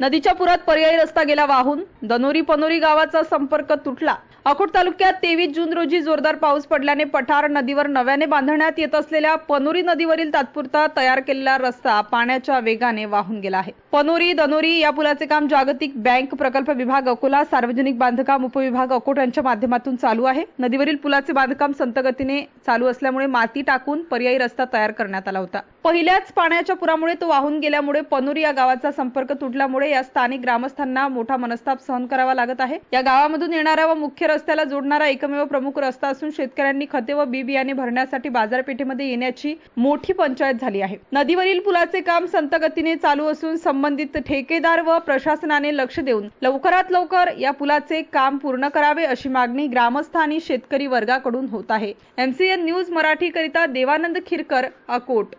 नदीच्या पुरात पर्यायी रस्ता गेला वाहून दनोरी पनोरी गावाचा संपर्क तुटला. अकोट तालुक्यात तेवीस जून रोजी जोरदार पाऊस पडल्याने पठार नदीवर नव्याने बांधण्यात येत असलेल्या पनोरी नदीवरील तात्पुरता तयार केलेला रस्ता पाण्याच्या वेगाने वाहून गेला आहे. पनोरी दनोरी या पुलाचे काम जागतिक बँक प्रकल्प विभाग अकोला सार्वजनिक बांधकाम उपविभाग अकोट यांच्या माध्यमातून चालू आहे. नदीवरील पुलाचे बांधकाम संतगतीने चालू असल्यामुळे माती टाकून पर्यायी रस्ता तयार करण्यात आला होता. पहिल्याच पाण्याच्या पुरामुळे तो वाहून गेल्यामुळे पनोरी या गावाचा संपर्क तुटल्यामुळे या स्थानिक ग्रामस्थांना मोठा मनस्ताप सहन करावा लागत आहे. या गावामधून येणारा व मुख्य रस्त्याला जोडणारा एकमेव प्रमुख रस्ता असून शेतकऱ्यांनी खते व बी बियाणे भरण्यासाठी बाजारपेठेमध्ये येण्याची मोठी पंचायत झाली आहे. नदीवरील पुलाचे काम संत गतीने चालू असून संबंधित ठेकेदार व प्रशासनाने लक्ष देऊन लवकरात लवकर या पुलाचे काम पूर्ण करावे अशी मागणी ग्रामस्थ आणि शेतकरी वर्गाकडून होत आहे. एमसीएन न्यूज मराठी करिता देवानंद खिरकर अकोट.